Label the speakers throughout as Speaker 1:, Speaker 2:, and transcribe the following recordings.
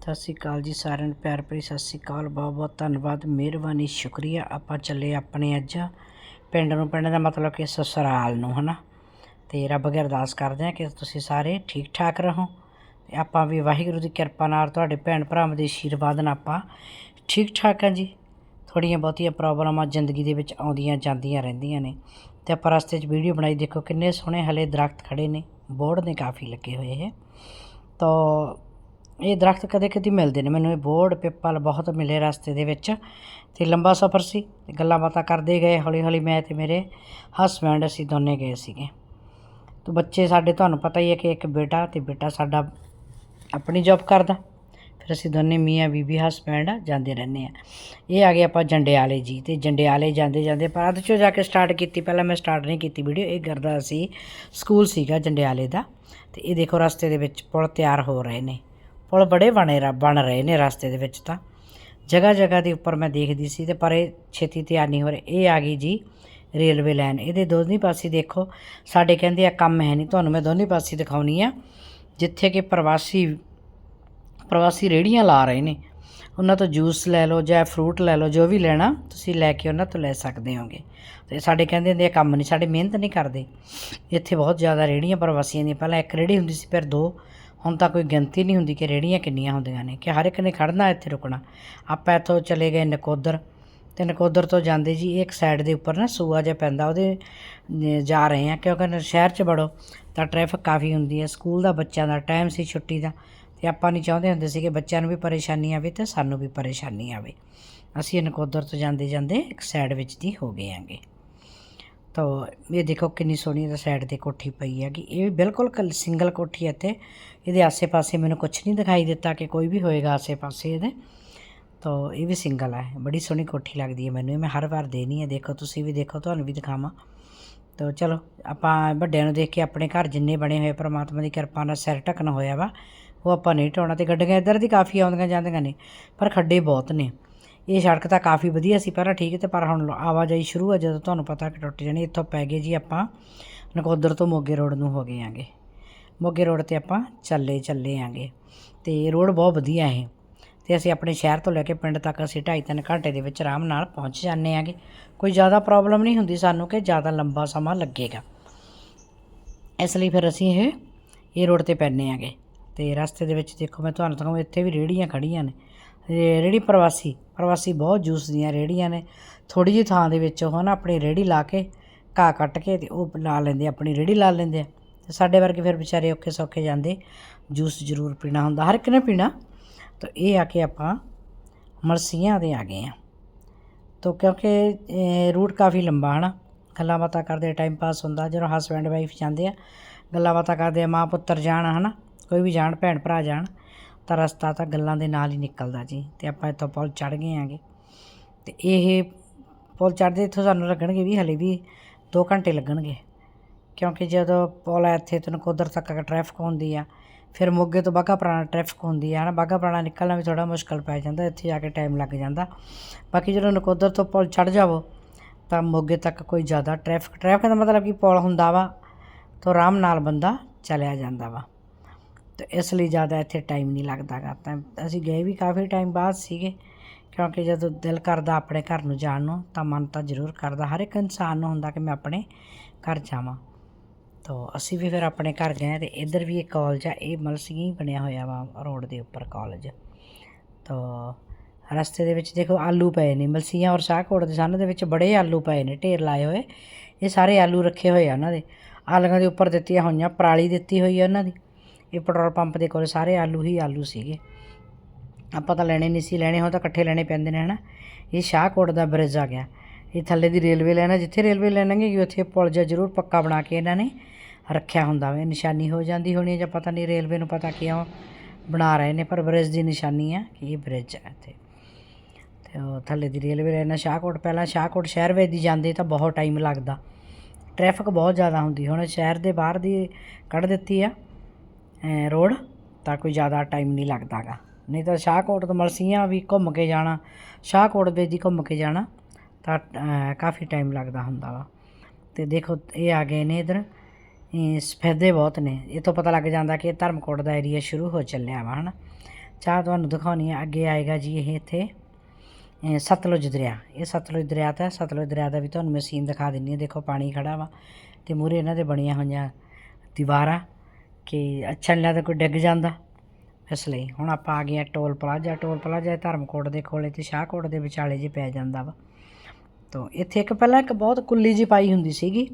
Speaker 1: ਸਤਿ ਸ਼੍ਰੀ ਅਕਾਲ ਜੀ ਸਾਰਿਆਂ ਨੂੰ, ਪਿਆਰ ਭਰੀ ਸਤਿ ਸ਼੍ਰੀ ਅਕਾਲ, ਬਹੁਤ ਬਹੁਤ ਧੰਨਵਾਦ, ਮਿਹਰਬਾਨੀ, ਸ਼ੁਕਰੀਆ। ਆਪਾਂ ਚੱਲੇ ਆਪਣੇ ਅੱਜ ਪਿੰਡ ਨੂੰ ਪਿੰਡ ਦਾ ਮਤਲਬ ਕਿ ਸਸਰਾਲ ਨੂੰ, ਹਨਾ? ਤੇ ਰੱਬ ਅੱਗੇ ਅਰਦਾਸ ਕਰਦੇ ਹਾਂ ਕਿ ਤੁਸੀਂ ਸਾਰੇ ਠੀਕ ਠਾਕ ਰਹੋ। ਤੇ ਆਪਾਂ ਵੀ ਵਾਹਿਗੁਰੂ ਦੀ ਕਿਰਪਾ ਨਾਲ ਤੁਹਾਡੇ ਭੈਣ ਭਰਾਵਾਂ ਦੇ ਆਸ਼ੀਰਵਾਦ ਨਾਲ ਆਪਾਂ ਠੀਕ ਠਾਕ ਹਾਂ ਜੀ। ਥੋੜੀਆਂ ਬਹੁਤੀਆਂ ਪ੍ਰੋਬਲਮਾਂ ਜ਼ਿੰਦਗੀ ਦੇ ਵਿੱਚ ਆਉਂਦੀਆਂ ਜਾਂਦੀਆਂ ਰਹਿੰਦੀਆਂ ਨੇ। ਤੇ ਆਪਾਂ ਰਸਤੇ 'ਚ ਵੀਡੀਓ ਬਣਾਈ, ਦੇਖੋ ਕਿੰਨੇ ਸੋਹਣੇ ਹਲੇ ਦਰਖਤ ਖੜੇ ਨੇ, ਬੋਰਡ ਨੇ ਕਾਫੀ ਲੱਗੇ ਹੋਏ ਹੈ ਤਾਂ ਇਹ ਦਰਖਤ ਕਦੇ ਕਦੇ ਮਿਲਦੇ ਨੇ, ਮੈਨੂੰ ਇਹ ਬੋਰਡ ਪਿੱਪਲ ਬਹੁਤ ਮਿਲੇ ਰਸਤੇ ਦੇ ਵਿੱਚ ਤੇ ਲੰਬਾ ਸਫ਼ਰ ਸੀ ਤੇ ਗੱਲਾਂ ਬਾਤਾਂ ਕਰਦੇ ਗਏ ਹੌਲੀ ਹੌਲੀ ਮੈਂ ਤੇ ਮੇਰੇ ਹਸਬੈਂਡ ਅਸੀਂ ਦੋਨੇ ਗਏ ਸੀਗੇ। ਤੇ ਬੱਚੇ ਸਾਡੇ ਤੁਹਾਨੂੰ ਪਤਾ ਹੀ ਹੈ ਕਿ ਇੱਕ ਬੇਟਾ ਤੇ ਬੇਟਾ ਸਾਡਾ ਆਪਣੀ ਜੌਬ ਕਰਦਾ, ਫਿਰ ਅਸੀਂ ਦੋਨੇ ਮੀਆਂ, ਬੀਬੀ ਹਸਬੈਂਡ ਜਾਂਦੇ ਰਹਿੰਦੇ ਆ ਇਹ ਆ ਗਏ ਆਪਾਂ ਜੰਡਿਆਲੇ ਜੀ ਤੇ ਜੰਡਿਆਲੇ ਜਾਂਦੇ ਜਾਂਦੇ ਪਰ ਅੱਧ ਚੋਂ ਜਾ ਕੇ ਸਟਾਰਟ ਕੀਤੀ, ਪਹਿਲਾਂ ਮੈਂ ਸਟਾਰਟ ਨਹੀਂ ਕੀਤੀ ਵੀਡੀਓ ਇਹ ਕਰਦਾ ਸੀ ਸਕੂਲ ਸੀਗਾ ਜੰਡਿਆਲੇ ਦਾ ਤੇ ਇਹ ਦੇਖੋ ਰਸਤੇ ਦੇ ਵਿੱਚ ਪੁਲ ਤਿਆਰ ਹੋ ਰਹੇ ਨੇ। ਪੁਲ ਬੜੇ ਬਣੇ ਰ- ਬਣ ਰਹੇ ਨੇ ਰਸਤੇ ਦੇ ਵਿੱਚ ਤਾਂ। ਜਗ੍ਹਾ ਜਗ੍ਹਾ ਦੇ ਉੱਪਰ ਮੈਂ ਦੇਖਦੀ ਸੀ ਤੇ ਪਰ ਇਹ ਛੇਤੀ ਤਿਆਰ ਨਹੀਂ ਹੋ ਰਹੇ। ਇਹ ਆ ਗਈ ਜੀ ਰੇਲਵੇ ਲਾਈਨ। ਇਹਦੇ ਦੋਨੇ ਪਾਸੇ ਦੇਖੋ, ਸਾਡੇ ਕਹਿੰਦੇ ਆ ਕੰਮ ਹੈ ਨਹੀਂ। ਤੁਹਾਨੂੰ ਮੈਂ ਦੋਨੇ ਪਾਸੇ ਦਿਖਾਉਣੀ ਆ। ਜਿੱਥੇ ਕਿ ਪ੍ਰਵਾਸੀ ਪ੍ਰਵਾਸੀ ਰੇੜੀਆਂ ਲਾ ਰਹੇ ਨੇ। ਉਹਨਾਂ ਤੋਂ ਜੂਸ ਲੈ ਲਓ ਜਾਂ ਫਰੂਟ ਲੈ ਲਓ, ਜੋ ਵੀ ਲੈਣਾ, ਤੁਸੀਂ ਲੈ ਕੇ ਉਹਨਾਂ ਤੋਂ ਲੈ ਸਕਦੇ ਹੋਗੇ। ਤੇ ਸਾਡੇ ਕਹਿੰਦੇ ਹੁੰਦੇ ਆ, ਕੰਮ ਨਹੀਂ, ਸਾਡੇ ਮਿਹਨਤ ਨਹੀਂ ਕਰਦੇ। ਇੱਥੇ ਬਹੁਤ ਜ਼ਿਆਦਾ ਰੇੜੀਆਂ ਪ੍ਰਵਾਸੀਆਂ ਦੀਆਂ। ਪਹਿਲਾਂ ਇੱਕ ਰੇੜੀ ਹੁੰਦੀ ਸੀ, ਫਿਰ ਦੋ। ਹੁਣ ਤਾਂ ਕੋਈ ਗਿਣਤੀ ਨਹੀਂ ਹੁੰਦੀ ਕਿ ਰੇੜੀਆਂ ਕਿੰਨੀਆਂ ਹੁੰਦੀਆਂ ਨੇ, ਕਿ ਹਰ ਇੱਕ ਨੇ ਖੜਨਾ ਇੱਥੇ ਰੁਕਣਾ। ਆਪਾਂ ਇੱਥੋਂ ਚਲੇ ਗਏ ਨਕੋਦਰ, ਤੇ ਨਕੋਦਰ ਤੋਂ ਜਾਂਦੇ ਜੀ ਇਹ ਇੱਕ ਸਾਈਡ ਦੇ ਉੱਪਰ ਨਾ ਸੂਆ ਜਿਹਾ ਪੈਂਦਾ, ਉਹਦੇ ਜਾ ਰਹੇ ਆ ਕਿਉਂਕਿ ਸ਼ਹਿਰ 'ਚ ਬੜੋ ਤਾਂ ਟ੍ਰੈਫਿਕ ਕਾਫੀ ਹੁੰਦੀ ਹੈ, ਸਕੂਲ ਦਾ ਬੱਚਿਆਂ ਦਾ ਟਾਈਮ ਸੀ ਛੁੱਟੀ ਦਾ, ਤੇ ਆਪਾਂ ਨਹੀਂ ਚਾਹੁੰਦੇ ਹੁੰਦੇ ਸੀ ਕਿ ਬੱਚਿਆਂ ਨੂੰ ਵੀ ਪਰੇਸ਼ਾਨੀ ਆਵੇ ਤੇ ਸਾਨੂੰ ਵੀ ਪਰੇਸ਼ਾਨੀ ਆਵੇ। ਅਸੀਂ ਇਹ ਨਕੋਦਰ ਤੋਂ ਜਾਂਦੇ ਜਾਂਦੇ ਇੱਕ ਸਾਈਡ ਵਿੱਚ ਦੀ ਹੋ ਗਏ ਆਂਗੇ ਤਾਂ ਇਹ ਦੇਖੋ ਕਿੰਨੀ ਸੋਹਣੀ ਇਹਦਾ ਸਾਈਡ ਤੇ ਕੋਠੀ ਪਈ ਹੈਗੀ। ਇਹ ਵੀ ਬਿਲਕੁਲ ਸਿੰਗਲ ਕੋਠੀ ਹੈ ਤੇ ਇਹਦੇ ਆਸੇ-ਪਾਸੇ ਮੈਨੂੰ ਕੁਝ ਨਹੀਂ ਦਿਖਾਈ ਦਿੱਤਾ ਕਿ ਕੋਈ ਵੀ ਹੋਏਗਾ ਆਸੇ-ਪਾਸੇ ਇਹਦੇ। ਤਾਂ ਇਹ ਵੀ ਸਿੰਗਲ ਹੈ। ਬੜੀ ਸੋਹਣੀ ਕੋਠੀ ਲੱਗਦੀ ਹੈ ਮੈਨੂੰ। ਇਹ ਮੈਂ ਹਰ ਵਾਰ ਦੇਣੀ ਹੈ। ਦੇਖੋ, ਤੁਸੀਂ ਵੀ ਦੇਖੋ, ਤੁਹਾਨੂੰ ਵੀ ਦਿਖਾਵਾਂ। ਤਾਂ ਚਲੋ, ਆਪਾਂ ਵੱਡਿਆਂ ਨੂੰ ਦੇਖ ਕੇ ਆਪਣੇ ਘਰ ਜਿੰਨੇ ਬਣੇ ਹੋਏ ਪ੍ਰਮਾਤਮਾ ਦੀ ਕਿਰਪਾ ਨਾਲ ਸਿਰ ਢੱਕਣ ਹੋਇਆ ਵਾ। ਉਹ ਆਪਾਂ ਨਹੀਂ ਢਾਉਣਾ ਤੇ ਗੱਡੀਆਂ ਇੱਧਰ ਦੀ ਕਾਫੀ ਆਉਂਦੀਆਂ ਜਾਂਦੀਆਂ ਨੇ, ਪਰ ਖੱਡੇ ਬਹੁਤ ਨੇ। ਇਹ ਸੜਕ ਤਾਂ ਕਾਫੀ ਵਧੀਆ ਸੀ ਪਹਿਲਾਂ ਠੀਕ ਤੇ ਪਰ ਹੁਣ ਆਵਾਜਾਈ ਸ਼ੁਰੂ ਹੈ ਜਦੋਂ ਤੁਹਾਨੂੰ ਪਤਾ ਕਿ ਟੁੱਟ ਜਾਣੀ, ਇੱਥੋਂ ਪੈ ਗਏ ਜੀ ਆਪਾਂ ਨਕੋਦਰ ਤੋਂ ਮੋਗੇ ਰੋਡ ਨੂੰ ਹੋ ਗਏ ਆਂਗੇ। ਮੋਗੇ ਰੋਡ ਤੇ ਆਪਾਂ ਚੱਲੇ ਚੱਲੇ ਆਂਗੇ ਤੇ ਰੋਡ ਬਹੁਤ ਵਧੀਆ ਹੈ ਤੇ ਅਸੀਂ ਆਪਣੇ ਸ਼ਹਿਰ ਤੋਂ ਲੈ ਕੇ ਪਿੰਡ ਤੱਕ ਅਸੀਂ 2.5-3 ਘੰਟੇ ਦੇ ਵਿੱਚ ਆਰਾਮ ਨਾਲ ਪਹੁੰਚ ਜਾਂਦੇ ਆਂਗੇ। ਕੋਈ ਜ਼ਿਆਦਾ ਪ੍ਰੋਬਲਮ ਨਹੀਂ ਹੁੰਦੀ ਸਾਨੂੰ ਕਿ ਜ਼ਿਆਦਾ ਲੰਬਾ ਸਮਾਂ ਲੱਗੇਗਾ। ਇਸ ਲਈ ਫਿਰ ਅਸੀਂ ਇਹ ਇਹ ਰੋਡ ਤੇ ਪੈਨੇ ਆਂਗੇ। ਤੇ ਰਸਤੇ ਦੇ ਵਿੱਚ ਦੇਖੋ ਮੈਂ ਤੁਹਾਨੂੰ ਦਿਖਾਵਾਂ ਇੱਥੇ ਵੀ ਰੇੜੀਆਂ ਖੜੀਆਂ ਨੇ। ਇਹ ਰੇੜੀ ਪ੍ਰਵਾਸੀ ਪ੍ਰਵਾਸੀ ਬਹੁਤ ਜੂਸ ਦੀਆਂ ਰੇੜੀਆਂ ਨੇ। ਥੋੜੀ ਜਿਹੀ ਥਾਂ ਦੇ ਵਿੱਚ ਉਹ ਨਾ ਆਪਣੀ ਰੇੜੀ ਲਾ ਕੇ ਘਾਹ ਕੱਟ ਕੇ ਤੇ ਉਹ ਲਾ ਲੈਂਦੇ ਆਪਣੀ ਰੇੜੀ ਲਾ ਲੈਂਦੇ ਆ। ਤੇ ਸਾਡੇ ਵਰਗੇ ਫਿਰ ਵਿਚਾਰੇ ਔਖੇ ਸੌਖੇ ਜਾਂਦੇ, ਜੂਸ ਜ਼ਰੂਰ ਪੀਣਾ ਹੁੰਦਾ, ਹਰ ਇੱਕ ਨੇ ਪੀਣਾ। ਤਾਂ ਇਹ ਆ ਕੇ ਆਪਾਂ ਮਰਸੀਆਂ ਦੇ ਆ ਗਏ ਆ। ਤੋ ਕਿਉਂਕਿ ਰੂਟ ਕਾਫੀ ਲੰਬਾ ਹਨਾ। ਗੱਲਾਂ ਬਾਤਾਂ ਕਰਦੇ ਟਾਈਮ ਪਾਸ ਹੁੰਦਾ, ਜਦੋਂ ਹਸਬੈਂਡ ਵਾਈਫ ਜਾਂਦੇ ਆ, ਗੱਲਾਂ ਬਾਤਾਂ ਕਰਦੇ ਆ, ਮਾਂ ਪੁੱਤਰ ਜਾਣ ਹਨਾ, ਕੋਈ ਵੀ ਜਾਣ, ਭੈਣ ਭਰਾ ਜਾਣ ਤਾਂ ਰਸਤਾ ਤਾਂ ਗੱਲਾਂ ਦੇ ਨਾਲ ਹੀ ਨਿਕਲਦਾ ਜੀ ਤੇ ਆਪਾਂ ਇੱਥੋਂ ਪੁਲ ਚੜ ਗਏ ਆਂਗੇ। ਤੇ ਇਹ ਪੁਲ ਚੜ੍ਹਦੇ ਇੱਥੋਂ ਸਾਨੂੰ ਲੱਗਣਗੇ ਵੀ ਹਲੇ ਵੀ 2 ਘੰਟੇ ਲੱਗਣਗੇ। ਕਿਉਂਕਿ ਜਦੋਂ ਪੁਲ ਆ ਇੱਥੇ ਤੋਂ ਨਕੋਦਰ ਤੱਕ ਟ੍ਰੈਫਿਕ ਹੁੰਦੀ ਆ, ਫਿਰ ਮੋਗੇ ਤੋਂ ਬਾਘਾ ਪੁਰਾਣਾ ਟ੍ਰੈਫਿਕ ਹੁੰਦੀ ਆ ਨਾ ਬਾਘਾ ਪੁਰਾਣਾ ਨਿਕਲਣਾ ਵੀ ਥੋੜਾ ਮੁਸ਼ਕਲ ਪੈ ਜਾਂਦਾ, ਇੱਥੇ ਜਾ ਕੇ ਟਾਈਮ ਲੱਗ ਜਾਂਦਾ। ਬਾਕੀ ਜਦੋਂ ਨਕੋਦਰ ਤੋਂ ਪੁਲ ਚੜ ਜਾਵੋ, ਤਾਂ ਮੋਗੇ ਤੱਕ ਕੋਈ ਜ਼ਿਆਦਾ ਟ੍ਰੈਫਿਕ ਟ੍ਰੈਫਿਕ ਦਾ ਮਤਲਬ ਕਿ ਪੁਲ ਹੁੰਦਾ ਵਾ, ਤਾਂ ਆਰਾਮ ਨਾਲ ਬੰਦਾ ਚਲਿਆ ਜਾਂਦਾ ਵਾ। ਤੇ ਇਸ ਲਈ ਜ਼ਿਆਦਾ ਇੱਥੇ ਟਾਈਮ ਨਹੀਂ ਲੱਗਦਾਗਾ। ਤਾਂ ਅਸੀਂ ਗਏ ਵੀ ਕਾਫੀ ਟਾਈਮ ਬਾਅਦ ਸੀਗੇ, ਕਿਉਂਕਿ ਜਦੋਂ ਦਿਲ ਕਰਦਾ ਆਪਣੇ ਘਰ ਨੂੰ ਜਾਣ ਨੂੰ, ਤਾਂ ਮਨ ਤਾਂ ਜ਼ਰੂਰ ਕਰਦਾ। ਹਰ ਇੱਕ ਇਨਸਾਨ ਨੂੰ ਹੁੰਦਾ ਕਿ ਮੈਂ ਆਪਣੇ ਘਰ ਜਾਵਾਂ। ਤਾਂ ਅਸੀਂ ਵੀ ਫਿਰ ਆਪਣੇ ਘਰ ਗਏ ਤੇ ਇੱਧਰ ਵੀ ਇੱਕ ਕਾਲਜ ਆ, ਇਹ ਮਲਸੀਆਂ ਹੀ ਬਣਿਆ ਹੋਇਆ ਵਾ ਰੋਡ ਦੇ ਉੱਪਰ ਕਾਲਜ ਤੋ ਰਸਤੇ ਦੇ ਵਿੱਚ ਦੇਖੋ ਆਲੂ ਪਏ ਨੇ, ਮਲਸੀਆਂ ਔਰ ਸ਼ਾਹਕੋਟ ਦੇ ਸੰਨ ਦੇ ਵਿੱਚ ਬੜੇ ਆਲੂ ਪਏ ਨੇ, ਢੇਰ ਲਾਏ ਹੋਏ। ਇਹ ਸਾਰੇ ਆਲੂ ਰੱਖੇ ਹੋਏ ਆ ਉਹਨਾਂ ਦੇ। ਆਲੂਆਂ ਦੇ ਉੱਪਰ ਦਿੱਤੀਆਂ ਹੋਈਆਂ, ਪਰਾਲੀ ਦਿੱਤੀ ਹੋਈ ਆ ਉਹਨਾਂ ਦੀ। ਇਹ ਪੈਟਰੋਲ ਪੰਪ ਦੇ ਕੋਲ ਸਾਰੇ ਆਲੂ ਹੀ ਆਲੂ ਸੀਗੇ। ਆਪਾਂ ਤਾਂ ਲੈਣੇ ਨਹੀਂ ਸੀ, ਲੈਣੇ ਹੋ ਤਾਂ ਇਕੱਠੇ ਲੈਣੇ ਪੈਂਦੇ ਨੇ, ਹਨਾ? ਇਹ ਸ਼ਾਹਕੋਟ ਦਾ ਬ੍ਰਿਜ ਆ ਗਿਆ। ਇਹ ਥੱਲੇ ਦੀ ਰੇਲਵੇ ਲਾਈਨ ਆ, ਜਿੱਥੇ ਰੇਲਵੇ ਲਾਈਨ ਲੰਘੇਗੀ, ਉੱਥੇ ਪੁਲ ਜਿਹਾ ਜ਼ਰੂਰ ਪੱਕਾ ਬਣਾ ਕੇ ਇਹਨਾਂ ਨੇ ਰੱਖਿਆ ਹੁੰਦਾ ਵਾ। ਇਹ ਨਿਸ਼ਾਨੀ ਹੋ ਜਾਂਦੀ ਹੋਣੀ ਹੈ ਜਾਂ ਪਤਾ ਨਹੀਂ ਰੇਲਵੇ ਨੂੰ ਪਤਾ ਕਿਉਂ ਬਣਾ ਰਹੇ ਨੇ, ਪਰ ਬ੍ਰਿਜ ਦੀ ਨਿਸ਼ਾਨੀ ਆ ਕਿ ਇਹ ਬ੍ਰਿਜ ਹੈ ਇੱਥੇ। ਤੇ ਉਹ ਥੱਲੇ ਦੀ ਰੇਲਵੇ ਲਾਈਨ ਆ, ਸ਼ਾਹਕੋਟ ਪਹਿਲਾਂ ਸ਼ਾਹਕੋਟ ਸ਼ਹਿਰ ਵੇ ਦੀ ਜਾਂਦੇ ਤਾਂ ਬਹੁਤ ਟਾਈਮ ਲੱਗਦਾ। ਟ੍ਰੈਫਿਕ ਬਹੁਤ ਜ਼ਿਆਦਾ ਹੁੰਦੀ, ਹੁਣ ਸ਼ਹਿਰ ਦੇ ਬਾਹਰ ਦੀ ਕੱਢ ਦਿੱਤੀ ਆ। ਰੋਡ ਤਾਂ ਕੋਈ ਜ਼ਿਆਦਾ ਟਾਈਮ ਨਹੀਂ ਲੱਗਦਾਗਾ ਨਹੀਂ ਤਾਂ ਸ਼ਾਹਕੋਟ ਤੋਂ ਮਲਸੀਆਂ ਵੀ ਘੁੰਮ ਕੇ ਜਾਣਾ, ਸ਼ਾਹਕੋਟ ਦੇ ਦੀ ਘੁੰਮ ਕੇ ਜਾਣਾ, ਤਾਂ ਕਾਫੀ ਟਾਈਮ ਲੱਗਦਾ ਹੁੰਦਾ ਵਾ। ਤੇ ਦੇਖੋ, ਇਹ ਆ ਗਏ ਨੇ ਇਧਰ। ਸਫੈਦੇ ਬਹੁਤ ਨੇ। ਇਹ ਤੋਂ ਪਤਾ ਲੱਗ ਜਾਂਦਾ ਕਿ ਧਰਮਕੋਟ ਦਾ ਏਰੀਆ ਸ਼ੁਰੂ ਹੋ ਚੱਲਿਆ ਵਾ, ਹਨਾ। ਚਾਹ ਤੁਹਾਨੂੰ ਦਿਖਾਉਣੀ ਆ, ਅੱਗੇ ਆਏਗਾ ਜੀ ਇਹ ਇੱਥੇ। ਸਤਲੁਜ ਦਰਿਆ, ਇਹ ਸਤਲੁਜ ਦਰਿਆ ਤਾਂ, ਸਤਲੁਜ ਦਰਿਆ ਦਾ ਵੀ ਤੁਹਾਨੂੰ ਮੈਂ ਸੀਨ ਦਿਖਾ ਦਿੰਨੀ ਆ। ਦੇਖੋ, ਪਾਣੀ ਖੜਾ ਵਾ, ਤੇ ਮੂਰੇ ਇਹਨਾਂ ਦੇ ਬਣੀਆਂ ਹੋਈਆਂ ਦੀਵਾਰਾਂ। ਕਿ ਅੱਛਾ ਨਹੀਂ ਲੱਗਦਾ ਕੋਈ ਡਿੱਗ ਜਾਂਦਾ। ਇਸ ਲਈ ਹੁਣ ਆਪਾਂ ਆ ਗਏ ਆ toll plaza. Toll plaza Dharamkot ਦੇ ਕੋਲੇ ਤੇ ਸ਼ਾਹਕੋਟ ਦੇ ਵਿਚਾਲੇ ਜੇ ਪੈ ਜਾਂਦਾ ਵਾ। ਤੋ ਇੱਥੇ ਇੱਕ ਪਹਿਲਾਂ ਇੱਕ ਬਹੁਤ ਕੁੱਲੀ ਜੀ ਪਾਈ ਹੁੰਦੀ ਸੀਗੀ।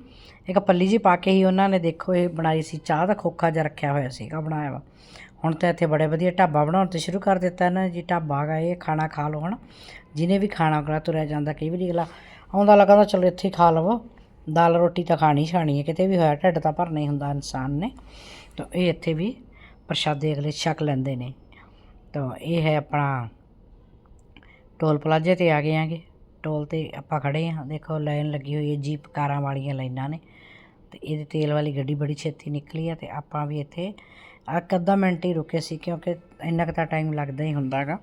Speaker 1: ਇੱਕ ਪੱਲੀ ਜੀ ਪਾ ਕੇ ਹੀ ਉਹਨਾਂ ਨੇ ਦੇਖੋ ਇਹ ਬਣਾਈ ਸੀ। ਚਾਹ ਦਾ ਖੋਖਾ ਜਿਹਾ ਰੱਖਿਆ ਹੋਇਆ ਸੀਗਾ, ਬਣਾਇਆ ਵਾ। ਹੁਣ ਤਾਂ ਇੱਥੇ ਬੜੇ ਵਧੀਆ ਢਾਬਾ ਬਣਾਉਣ ਤੇ ਸ਼ੁਰੂ ਕਰ ਦਿੱਤਾ ਇਹਨਾਂ ਜੀ। ਢਾਬਾ ਹੈਗਾ ਇਹ, ਖਾਣਾ ਖਾ ਲਓ ਹਣ ਜਿਹਨੇ ਵੀ ਖਾਣਾ ਖਾ ਤੁਰਿਆ ਜਾਂਦਾ, ਕਈ ਵਾਰੀ ਅਗਲਾ ਆਉਂਦਾ ਲੱਗਾ ਤਾਂ ਚਲੋ ਇੱਥੇ ਖਾ ਲਵੋ। ਦਾਲ ਰੋਟੀ ਤਾਂ ਖਾਣੀ ਛਾਣੀ ਹੈ, ਕਿਤੇ ਵੀ ਹੋਇਆ ਢਿੱਡ ਤਾਂ ਭਰਨਾ ਹੀ ਹੁੰਦਾ ਇਨਸਾਨ ਨੇ। ਤਾਂ ਇਹ ਇੱਥੇ ਵੀ ਪ੍ਰਸ਼ਾਦੇ ਅਗਲੇ ਛਕ ਲੈਂਦੇ ਨੇ। ਤਾਂ ਇਹ ਹੈ ਆਪਣਾ ਟੋਲ ਪਲਾਜ਼ੇ ਤੇ ਆ ਗਏ ਆਂਗੇ। ਟੋਲ ਤੇ ਆਪਾਂ ਖੜੇ ਹਾਂ ਦੇਖੋ ਲਾਈਨ ਲੱਗੀ ਹੋਈ ਹੈ, ਜੀਪ ਕਾਰਾਂ ਵਾਲੀਆਂ ਲਾਈਨਾਂ ਨੇ। ਤੇ ਇਹਦੀ ਤੇਲ ਵਾਲੀ ਗੱਡੀ ਬੜੀ ਛੇਤੀ ਨਿਕਲੀ ਆ ਤੇ ਆਪਾਂ ਵੀ ਇੱਥੇ ਇੱਕ ਅੱਧਾ ਮਿੰਟ ਹੀ ਰੁਕੇ ਸੀ ਕਿਉਂਕਿ ਇੰਨਾ ਕੁ ਤਾਂ ਟਾਈਮ ਲੱਗਦਾ ਹੀ ਹੁੰਦਾ ਗਾ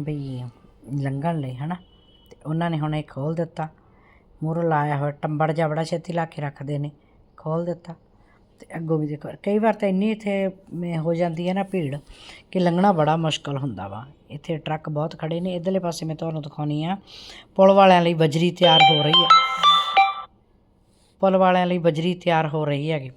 Speaker 1: ਬਈ ਲੰਘਣ ਲਈ, ਹਨਾ? ਤੇ ਉਹਨਾਂ ਨੇ ਹੁਣ ਇਹ ਖੋਲ ਦਿੱਤਾ। ਮੂਹਰੋਂ ਲਾਇਆ ਹੋਇਆ ਟੰਬੜ ਜਿਹਾ ਬੜਾ ਛੇਤੀ ਲਾ ਕੇ ਰੱਖਦੇ ਨੇ। ਖੋਲ ਦਿੱਤਾ। ਤੇ ਅੱਗੋਂ ਵੀ ਦੇਖੋ, ਕਈ ਵਾਰ ਤਾਂ ਇੰਨੀ ਇੱਥੇ ਮੈਂ ਹੋ ਜਾਂਦੀ ਹੈ ਨਾ ਭੀੜ ਕਿ ਲੰਘਣਾ ਬੜਾ ਮੁਸ਼ਕਲ ਹੁੰਦਾ ਵਾ। ਇੱਥੇ ਟਰੱਕ ਬਹੁਤ ਖੜੇ ਨੇ, ਇਧਰਲੇ ਪਾਸੇ ਮੈਂ ਤੁਹਾਨੂੰ ਦਿਖਾਉਣੀ ਆ। ਪੁਲ ਵਾਲਿਆਂ ਲਈ ਬਜਰੀ ਤਿਆਰ ਹੋ ਰਹੀ ਹੈ ਪੁਲ ਵਾਲਿਆਂ ਲਈ ਬਜਰੀ ਤਿਆਰ ਹੋ ਰਹੀ ਹੈਗੀ,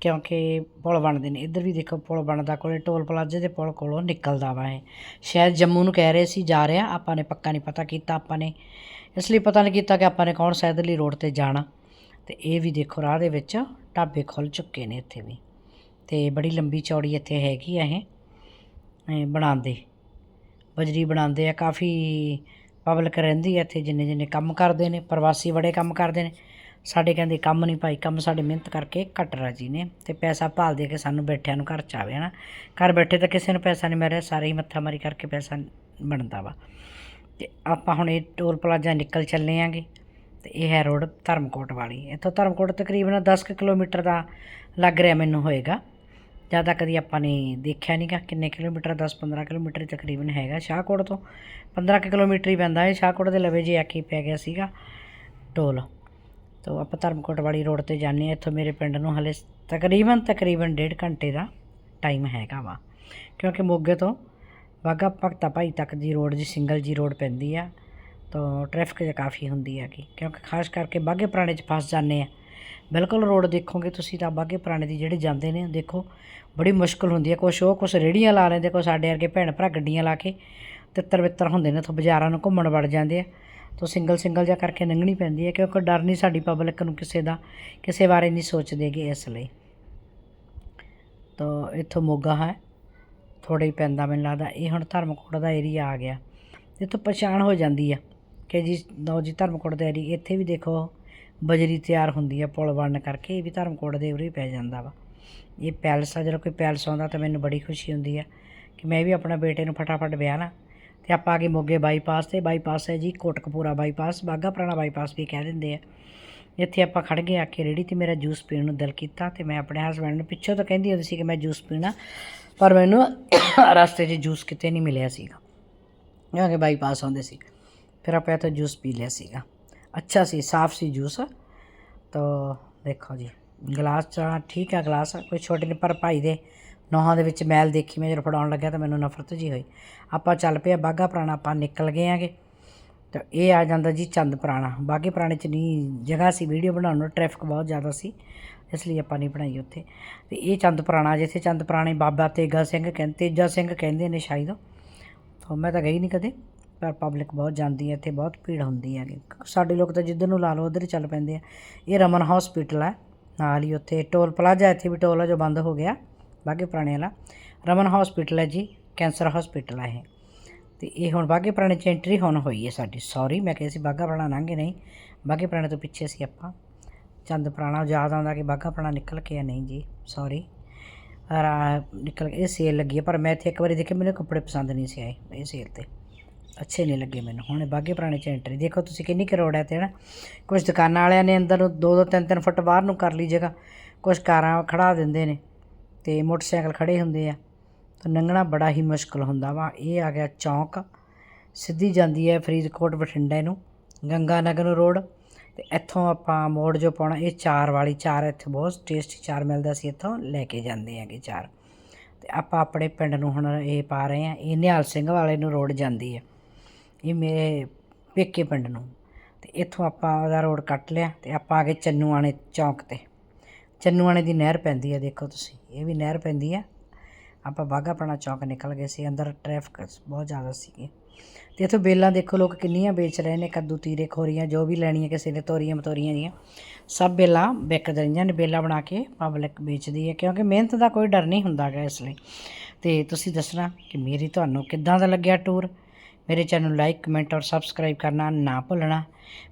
Speaker 1: ਕਿਉਂਕਿ ਪੁਲ ਬਣਦੇ ਨੇ। ਇੱਧਰ ਵੀ ਦੇਖੋ, ਪੁਲ ਬਣਦਾ ਕੋਲੇ, ਟੋਲ ਪਲਾਜ਼ੇ ਦੇ ਪੁਲ ਕੋਲੋਂ ਨਿਕਲਦਾ ਵਾ ਇਹ। ਸ਼ਾਇਦ ਜੰਮੂ ਨੂੰ ਕਹਿ ਰਹੇ ਸੀ, ਜਾ ਰਿਹਾ, ਆਪਾਂ ਨੇ ਪੱਕਾ ਨਹੀਂ ਪਤਾ ਕੀਤਾ ਆਪਾਂ ਨੇ। ਇਸ ਲਈ ਪਤਾ ਨਹੀਂ ਕੀਤਾ ਕਿ ਆਪਾਂ ਨੇ ਕੌਣ ਸੈਦਲੀ ਰੋਡ ਤੇ ਜਾਣਾ। ਤੇ ਇਹ ਵੀ ਦੇਖੋ, ਰਾਹ ਦੇ ਵਿੱਚ ਢਾਬੇ ਖੁੱਲ ਚੁੱਕੇ ਨੇ ਇੱਥੇ ਵੀ। ਤੇ ਬੜੀ ਲੰਬੀ ਚੌੜੀ ਇੱਥੇ ਹੈਗੀ ਆ ਇਹ। ਬਣਾਉਂਦੇ, ਬਜਰੀ ਬਣਾਉਂਦੇ ਆ, ਕਾਫੀ ਪਬਲਿਕ ਰਹਿੰਦੀ ਹੈ ਇੱਥੇ, ਜਿੰਨੇ ਜਿੰਨੇ ਕੰਮ ਕਰਦੇ ਨੇ, ਪ੍ਰਵਾਸੀ ਬੜੇ ਕੰਮ ਕਰਦੇ ਨੇ। ਸਾਡੇ ਕਹਿੰਦੇ ਕੰਮ ਨਹੀਂ ਭਾਈ, ਕੰਮ ਸਾਡੇ ਮਿਹਨਤ ਕਰਕੇ ਘੱਟ ਰਾਜੀ ਨੇ। ਤੇ ਪੈਸਾ ਭਾਲ ਦੇ ਕੇ ਸਾਨੂੰ ਬੈਠਿਆਂ ਨੂੰ ਘਰ ਚ ਆਵੇ, ਹਨਾ। ਘਰ ਬੈਠੇ ਤਾਂ ਕਿਸੇ ਨੂੰ ਪੈਸਾ ਨਹੀਂ ਮਿਲ ਰਿਹਾ ਸਾਰੇ ਹੀ ਮੱਥਾ ਮਾਰੀ ਕਰਕੇ ਪੈਸਾ ਬਣਦਾ ਵਾ। ਤੇ ਆਪਾਂ ਹੁਣ ਇਹ ਟੋਲ ਪਲਾਜ਼ਾ ਨਿਕਲ ਚੱਲੇ ਆਂਗੇ। ਤੇ ਇਹ ਹੈ ਰੋਡ ਧਰਮਕੋਟ ਵਾਲੀ। ਇੱਥੋਂ ਧਰਮਕੋਟ ਤਕਰੀਬਨ 10 ਕੁ ਕਿਲੋਮੀਟਰ ਦਾ ਲੱਗ ਰਿਹਾ ਮੈਨੂੰ ਹੋਏਗਾ। ਜ਼ਿਆਦਾ ਕਦੀ ਆਪਾਂ ਨੇ ਦੇਖਿਆ ਨਹੀਂਗਾ ਕਿੰਨੇ ਕਿਲੋਮੀਟਰ 10-15 ਕਿਲੋਮੀਟਰ ਤਕਰੀਬਨ ਹੈਗਾ ਸ਼ਾਹਕੋਟ ਤੋਂ। 15 ਕੁ ਕਿਲੋਮੀਟਰ ਹੀ ਪੈਂਦਾ ਹੈ ਸ਼ਾਹਕੋਟ ਦੇ ਲਵੇ ਜੇ ਆ ਪੈ ਗਿਆ ਸੀਗਾ ਟੋਲ ਤੋ ਆਪਾਂ ਧਰਮਕੋਟ ਵਾਲੀ ਰੋਡ ਤੇ ਜਾਂਦੇ ਹਾਂ। ਇੱਥੋਂ ਮੇਰੇ ਪਿੰਡ ਨੂੰ ਹਲੇ ਤਕਰੀਬਨ ਤਕਰੀਬਨ ਡੇਢ ਘੰਟੇ ਦਾ ਟਾਈਮ ਹੈਗਾ ਵਾ। ਕਿਉਂਕਿ ਮੋਗੇ ਤੋਂ ਬਾਗਾ ਭਗਤਾ ਭਾਈ ਤੱਕ ਦੀ ਰੋਡ, ਜੀ ਸਿੰਗਲ ਜੀ ਰੋਡ ਪੈਂਦੀ ਆ। ਤਾਂ ਟ੍ਰੈਫਿਕ ਜਿਹਾ ਕਾਫੀ ਹੁੰਦੀ ਹੈਗੀ, ਕਿਉਂਕਿ ਖਾਸ ਕਰਕੇ ਬਾਗੇ ਪੁਰਾਣੇ 'ਚ ਫਸ ਜਾਂਦੇ ਆ। ਬਿਲਕੁਲ ਰੋਡ ਦੇਖੋਗੇ ਤੁਸੀਂ ਤਾਂ ਬਾਗੇ ਪੁਰਾਣੇ ਦੀ ਜਿਹੜੇ ਜਾਂਦੇ ਨੇ, ਦੇਖੋ, ਬੜੀ ਮੁਸ਼ਕਲ ਹੁੰਦੀ ਹੈ। ਕੁਛ ਉਹ ਕੁਛ ਰੇੜੀਆਂ ਲਾ ਲੈਂਦੇ ਕੋਈ ਸਾਡੇ ਵਰਗੇ ਭੈਣ ਭਰਾ ਗੱਡੀਆਂ ਲਾ ਕੇ ਤਿੱਤਰ ਬਿੱਤਰ ਹੁੰਦੇ ਨੇ, ਉੱਥੋਂ ਬਾਜ਼ਾਰਾਂ ਨੂੰ ਘੁੰਮਣ ਵੜ ਜਾਂਦੇ ਆ। ਤਾਂ ਸਿੰਗਲ ਸਿੰਗਲ ਜਿਹਾ ਕਰਕੇ ਲੰਘਣੀ ਪੈਂਦੀ ਹੈ, ਕਿਉਂਕਿ ਡਰ ਨਹੀਂ ਸਾਡੀ ਪਬਲਿਕ ਨੂੰ ਕਿਸੇ ਦਾ, ਕਿਸੇ ਬਾਰੇ ਨਹੀਂ ਸੋਚਦੇਗੇ ਇਸ ਲਈ। ਤਾਂ ਇੱਥੋਂ ਮੋਗਾ ਹੈ ਥੋੜਾ ਹੀ ਪੈਂਦਾ ਮੈਨੂੰ ਲੱਗਦਾ, ਇਹ ਹੁਣ ਧਰਮਕੋਟ ਦਾ ਏਰੀਆ ਆ ਗਿਆ। ਇੱਥੋਂ ਪਛਾਣ ਹੋ ਜਾਂਦੀ ਆ। ਕਿ ਜੀ ਲਓ ਜੀ ਧਰਮਕੋਟ ਦੇ ਏਰੀਆ ਇੱਥੇ ਵੀ ਦੇਖੋ ਬਜਰੀ ਤਿਆਰ ਹੁੰਦੀ ਆ, ਪੁਲ ਬਣਨ ਕਰਕੇ ਇਹ ਵੀ ਧਰਮਕੋਟ ਦੇ ਉਰੇ ਹੀ ਪੈ ਜਾਂਦਾ ਵਾ। ਇਹ ਪੈਲਸ ਆ, ਜਦੋਂ ਕੋਈ ਪੈਲਸ ਆਉਂਦਾ ਤਾਂ ਮੈਨੂੰ ਬੜੀ ਖੁਸ਼ੀ ਹੁੰਦੀ ਆ ਕਿ ਮੈਂ ਵੀ ਆਪਣਾ ਬੇਟੇ ਨੂੰ ਫਟਾਫਟ ਵਿਆਹ ਨਾ ਤੇ ਆਪਾਂ ਆ ਗਏ ਮੋਗੇ ਬਾਈਪਾਸ ਤੇ ਬਾਈਪਾਸ ਹੈ ਜੀ ਕੋਟਕਪੂਰਾ ਬਾਈਪਾਸ ਬਾਗਾ ਪੁਰਾਣਾ ਬਾਈਪਾਸ ਵੀ ਕਹਿ ਦਿੰਦੇ ਆ। ਇੱਥੇ ਆਪਾਂ ਖੜ ਗਏ ਆ ਕੇ ਰੇੜੀ ਤੇ ਮੇਰਾ ਜੂਸ ਪੀਣ ਨੂੰ ਦਿਲ ਕੀਤਾ ਤੇ ਮੈਂ ਆਪਣੇ ਹਸਬੰਡ ਨੂੰ ਪਿੱਛੋਂ ਤਾਂ ਕਹਿੰਦੀ ਹੁੰਦੀ ਸੀ ਕਿ ਮੈਂ ਜੂਸ ਪੀਣਾ, ਪਰ ਮੈਨੂੰ ਰਸਤੇ 'ਚ ਜੂਸ ਕਿਤੇ ਨਹੀਂ ਮਿਲਿਆ ਸੀਗਾ। ਕਿਉਂਕਿ ਬਾਈਪਾਸ ਆਉਂਦੇ ਸੀ। ਫਿਰ ਆਪਾਂ ਇੱਥੇ ਜੂਸ ਪੀ ਲਿਆ ਸੀਗਾ ਅੱਛਾ ਸੀ ਸਾਫ਼ ਸੀ ਜੂਸ ਤਾਂ ਦੇਖੋ ਜੀ ਗਲਾਸ ਚ ਠੀਕ ਹੈ ਗਲਾਸ ਕੋਈ ਛੋਟੇ ਨੇ ਪਰ ਭਾਈ ਦੇ ਨੋਹਾਂ ਦੇ ਵਿੱਚ ਮੈਲ ਦੇਖੀ ਮੈਂ ਜਦੋਂ ਫੜਾਉਣ ਲੱਗਿਆ ਤਾਂ ਮੈਨੂੰ ਨਫ਼ਰਤ ਜੀ ਹੋਈ ਆਪਾਂ ਚੱਲ ਪਏ ਬਾਗਾ ਪੁਰਾਣਾ ਆਪਾਂ ਨਿਕਲ ਗਏ ਆਂਗੇ ਤਾਂ ਇਹ ਆ ਜਾਂਦਾ ਜੀ ਚੰਦ ਪੁਰਾਣਾ ਬਾਗੇ ਪੁਰਾਣੇ ਚ ਨਹੀਂ ਜਗ੍ਹਾ ਸੀ ਵੀਡੀਓ ਬਣਾਉਣ ਨੂੰ ਟ੍ਰੈਫਿਕ ਬਹੁਤ ਜ਼ਿਆਦਾ ਸੀ ਇਸ ਲਈ ਆਪਾਂ ਨਹੀਂ ਬਣਾਈ ਉੱਥੇ ਤੇ ਇਹ ਚੰਦ ਪੁਰਾਣਾ ਜਿੱਥੇ ਚੰਦ ਪੁਰਾਣੇ ਬਾਬਾ ਤੇਗਾ ਸਿੰਘ ਕਹਿੰਦੇ ਤੇਜਾ ਸਿੰਘ ਕਹਿੰਦੇ ਨੇ ਸ਼ਾਇਦ ਤਾਂ ਮੈਂ ਤਾਂ ਗਈ ਨਹੀਂ ਕਦੇ ਪਰ ਪਬਲਿਕ ਬਹੁਤ ਜਾਂਦੀ ਹੈ, ਇੱਥੇ ਬਹੁਤ ਭੀੜ ਹੁੰਦੀ ਹੈ ਸਾਡੇ ਲੋਕ ਤਾਂ ਜਿੱਧਰ ਨੂੰ ਲਾ ਲਓ, ਉਧਰ ਹੀ ਚੱਲ ਪੈਂਦੇ ਆ। ਇਹ ਰਮਨ ਹਸਪੀਟਲ ਹੈ, ਨਾਲ ਹੀ ਉੱਥੇ ਟੋਲ ਪਲਾਜ਼ਾ ਇੱਥੇ ਵੀ ਟੋਲ ਹੈ ਜੋ ਬੰਦ ਹੋ ਗਿਆ ਬਾਗੇ ਪੁਰਾਣੇ ਵਾਲਾ। ਰਮਨ ਹਸਪੀਟਲ ਹੈ ਜੀ ਕੈਂਸਰ ਹਸਪੀਟਲ ਹੈ ਇਹ। ਤੇ ਇਹ ਹੁਣ ਬਾਗੇ ਪੁਰਾਣੇ ਚ ਐਂਟਰੀ ਹੁਣ ਹੋਈ ਹੈ ਸਾਡੀ। ਸੌਰੀ ਮੈਂ ਕਿਹਾ ਸੀ ਬਾਗਾ ਪੁਰਾਣਾ ਲੰਘੇ ਨਹੀਂ। ਬਾਗੇ ਪੁਰਾਣੇ ਤੋਂ ਪਿੱਛੇ ਸੀ ਆਪਾਂ। ਚੰਦ ਪੁਰਾਣਾ, ਯਾਦ ਆਉਂਦਾ ਕਿ ਬਾਗਾ ਪੁਰਾਣਾ ਨਿਕਲ ਕੇ ਆ, ਨਹੀਂ ਜੀ ਸੌਰੀ ਨਿਕਲ ਇਹ ਸੇਲ ਲੱਗੀ ਹੈ, ਪਰ ਮੈਂ ਇੱਥੇ ਇੱਕ ਵਾਰੀ ਦੇਖਿਆ, ਮੈਨੂੰ ਕੱਪੜੇ ਪਸੰਦ ਨਹੀਂ ਸੀ ਆਏ, ਇਹ ਸੇਲ ਤੇ। ਅੱਛੇ ਨਹੀਂ ਲੱਗੇ ਮੈਨੂੰ। ਹੁਣ ਬਾਗੇ ਪੁਰਾਣੇ ਚ ਐਂਟਰੀ ਦੇਖੋ ਤੁਸੀਂ ਕਿੰਨੀ ਕਰੋੜ ਹੈ ਤੇ ਨਾ ਕੁਝ ਦੁਕਾਨਾਂ ਵਾਲਿਆਂ ਨੇ ਅੰਦਰ ਨੂੰ 2-2 3-3 ਫੁੱਟ ਬਾਹਰ ਨੂੰ ਕਰ ਲਈ ਜਗ੍ਹਾ। ਕੁਝ ਕਾਰਾਂ ਖੜਾ ਦਿੰਦੇ ਨੇ ਤੇ ਮੋਟਰਸਾਈਕਲ ਖੜੇ ਹੁੰਦੇ ਆ। ਤਾਂ ਲੰਘਣਾ ਬੜਾ ਹੀ ਮੁਸ਼ਕਲ ਹੁੰਦਾ ਵਾ। ਇਹ ਆ ਗਿਆ ਚੌਂਕ। ਸਿੱਧੀ ਜਾਂਦੀ ਹੈ ਫਰੀਦਕੋਟ ਬਠਿੰਡਾ ਨੂੰ ਗੰਗਾ ਨਗਰ ਨੂੰ ਰੋਡ। ਤੇ ਇੱਥੋਂ ਆਪਾਂ ਮੋੜ ਜੋ ਪਾਉਣਾ, ਇਹ ਚਾਰ ਵਾਲੀ ਚਾਰ ਇੱਥੇ ਬਹੁਤ ਟੇਸਟੀ ਚਾਰ ਮਿਲਦਾ ਸੀ। ਇੱਥੋਂ ਲੈ ਕੇ ਜਾਂਦੇ ਹੈਗੇ ਚਾਰ। ਤੇ ਆਪਾਂ ਆਪਣੇ ਪਿੰਡ ਨੂੰ ਹੁਣ ਇਹ ਪਾ ਰਹੇ ਆ ਇਹ ਨਿਹਾਲ ਸਿੰਘ ਵਾਲੇ ਨੂੰ ਰੋਡ ਜਾਂਦੀ ਹੈ। ਇਹ ਮੇਰੇ ਪੇਕੇ ਪਿੰਡ ਨੂੰ। ਤੇ ਇੱਥੋਂ ਆਪਾਂ ਉਹਦਾ ਰੋਡ ਕੱਟ ਲਿਆ ਤੇ ਆਪਾਂ ਆ ਗਏ ਚੰਨੂਆਣੇ ਚੌਂਕ ਤੇ। ਚੰਨੂਆਣੇ ਦੀ ਨਹਿਰ ਪੈਂਦੀ ਹੈ ਦੇਖੋ ਤੁਸੀਂ, ਇਹ ਵੀ ਨਹਿਰ ਪੈਂਦੀ ਹੈ ਆਪਾਂ ਬਾਘਾਪਣਾ ਚੌਂਕ ਨਿਕਲ ਗਏ ਸੀ, ਅੰਦਰ ਟ੍ਰੈਫਿਕ ਬਹੁਤ ਜ਼ਿਆਦਾ ਸੀਗੀ। ਤੇ ਇੱਥੋਂ ਬੇਲਾਂ ਦੇਖੋ ਲੋਕ ਕਿੰਨੀਆਂ ਵੇਚ ਰਹੇ ਨੇ, ਕੱਦੂ, ਤੀਰੇ, ਖੋਰੀਆਂ, ਜੋ ਵੀ ਲੈਣੀਆਂ ਕਿਸੇ ਨੇ, ਤੋਰੀਆਂ ਮਤੋਰੀਆਂ ਦੀਆਂ ਸਭ ਬੇਲਾਂ ਵਿਕ ਰਹੀਆਂ ਨੇ, ਬੇਲਾਂ ਬਣਾ ਕੇ ਪਬਲਿਕ ਵੇਚਦੀ ਹੈ ਕਿਉਂਕਿ ਮਿਹਨਤ ਦਾ ਕੋਈ ਡਰ ਨਹੀਂ ਹੁੰਦਾ ਗਾ ਇਸ ਲਈ। ਤੇ ਤੁਸੀਂ ਦੱਸਣਾ ਕਿ ਮੇਰੀ ਤੁਹਾਨੂੰ ਕਿੱਦਾਂ ਦਾ ਲੱਗਿਆ ਟੂਰ ਮੇਰੇ ਚੈਨਲ ਨੂੰ ਲਾਈਕ, ਕਮੈਂਟ ਔਰ ਸਬਸਕ੍ਰਾਈਬ ਕਰਨਾ ਨਾ ਭੁੱਲਣਾ।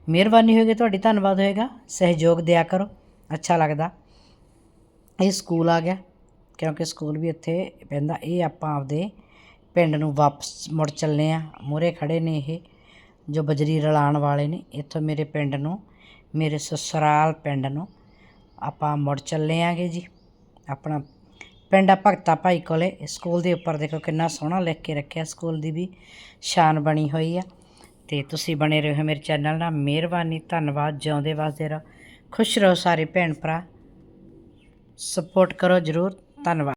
Speaker 1: ਮਿਹਰਬਾਨੀ ਹੋਏਗੀ, ਤੁਹਾਡੀ ਧੰਨਵਾਦ ਹੋਏਗਾ। ਸਹਿਯੋਗ ਦਿਆ ਕਰੋ। ਅੱਛਾ ਲੱਗਦਾ। ਇਹ ਸਕੂਲ ਆ ਗਿਆ, ਕਿਉਂਕਿ ਸਕੂਲ ਵੀ ਇੱਥੇ ਪੈਂਦਾ। ਇਹ ਆਪਾਂ ਆਪਦੇ ਪਿੰਡ ਨੂੰ ਵਾਪਸ ਮੁੜ ਚੱਲੇ ਆ। ਮੂਹਰੇ ਖੜੇ ਨੇ ਇਹ, ਜੋ ਬਜਰੀ ਰਲਾਉਣ ਵਾਲੇ ਨੇ। ਇੱਥੋਂ ਮੇਰੇ ਪਿੰਡ ਨੂੰ, ਮੇਰੇ ਸਸੁਰਾਲ ਪਿੰਡ ਨੂੰ ਆਪਾਂ ਮੁੜ ਚੱਲੇ ਆਂਗੇ ਜੀ। ਆਪਣਾ ਪਿੰਡ ਆ ਭਗਤਾ ਭਾਈ ਕੋਲੇ। ਸਕੂਲ ਦੇ ਉੱਪਰ ਦੇਖੋ ਕਿੰਨਾ ਸੋਹਣਾ ਲਿਖ ਕੇ ਰੱਖਿਆ ਸਕੂਲ ਦੀ ਵੀ ਸ਼ਾਨ ਬਣੀ ਹੋਈ ਆ। ਤੇ ਤੁਸੀਂ ਬਣੇ ਰਹੋ ਮੇਰੇ ਚੈਨਲ ਨਾਲ। ਮਿਹਰਬਾਨੀ, ਧੰਨਵਾਦ, ਜਿਉਂਦੇ ਵਸਦੇ ਰਹੋ। ਖੁਸ਼ ਰਹੋ ਸਾਰੇ ਭੈਣ ਭਰਾ। ਸਪੋਰਟ ਕਰੋ ਜਰੂਰ। ਧੰਨਵਾਦ।